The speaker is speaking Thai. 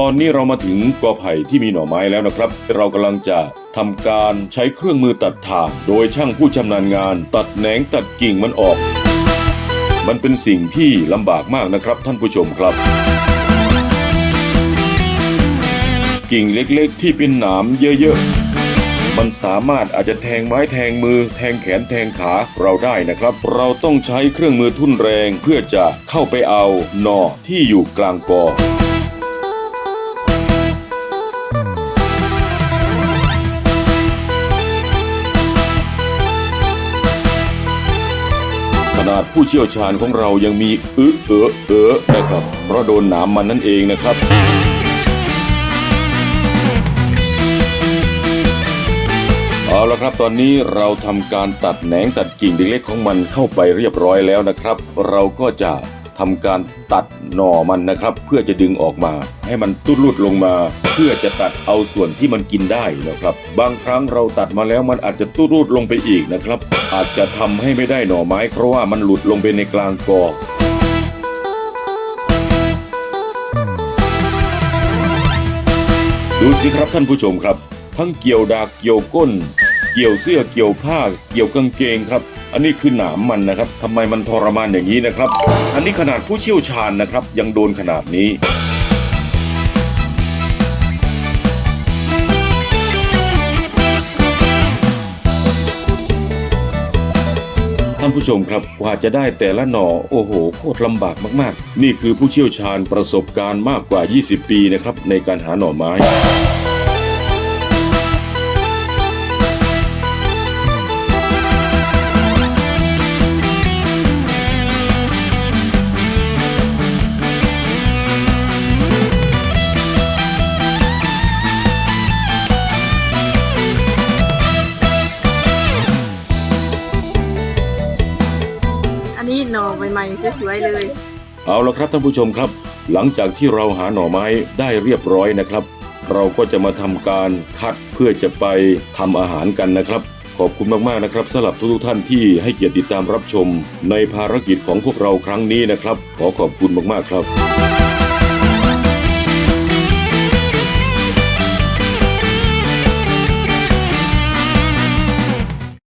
ตอนนี้เรามาถึงกอไผ่ที่มีหน่อไม้แล้วนะครับ เรากำลังจะทำการใช้เครื่องมือตัดถ่างโดยช่างผู้ชำนาญงาน ตัดแหนงตัดกิ่งมันออก มันเป็นสิ่งที่ลำบากมากนะครับท่านผู้ชมครับ กิ่งเล็กๆ ที่เป็นหนามเยอะๆ มันสามารถอาจจะแทงไม้แทงมือ แทงแขนแทงขาเราได้นะครับ เราต้องใช้เครื่องมือทุ่นแรงเพื่อจะเข้าไปเอาหน่อที่อยู่กลางกอ นาดผู้เชี่ยวชาญของเรายังมีอึเออเออนะครับ เพราะโดนหนามมันนั่นเองนะครับเอาละครับตอนนี้เราทำการตัดแหนงตัดกิ่งเล็กๆของมันเข้าไปเรียบร้อยแล้วนะครับ เราก็จะ ทำการตัดหน่อมันนะครับ เพื่อจะดึงออกมา ให้มันตุดลุดลงมา เพื่อจะตัดเอาส่วนที่มันกินได้นะครับ บางครั้งเราตัดมาแล้วมันอาจจะตุดลุดลงไปอีกนะครับ อาจจะทำให้ไม่ได้หน่อไม้เพราะว่ามันหลุดลงไปในกลางกอดูสิครับท่านผู้ชมครับ ทั้งเกี่ยวดากเกี่ยวก้น เกี่ยวเสื้อเกี่ยวผ้า เกี่ยวกางเกงครับ อันนี้คือหนามมันนะครับทำไมมันทรมานอย่างนี้นะครับ อันนี้ขนาดผู้เชี่ยวชาญนะครับ ยังโดนขนาดนี้ท่านผู้ชมครับกว่าจะได้แต่ละหน่อโอ้โหโคตรลำบากมากๆ นี่คือผู้เชี่ยวชาญประสบการณ์มากกว่า 20 ปีนะครับในการหาหน่อไม้ นี้หน่อใหม่ๆสวยๆเลย เอาละครับท่านผู้ชมครับ หลังจากที่เราหาหน่อไม้ได้เรียบร้อยนะครับ เราก็จะมาทำการคัดเพื่อจะไปทำอาหารกันนะครับ ขอบคุณมากๆนะครับสำหรับทุกๆท่านที่ให้เกียรติติดตามรับชม ในภารกิจของพวกเราครั้งนี้นะครับ ขอขอบคุณมากๆครับ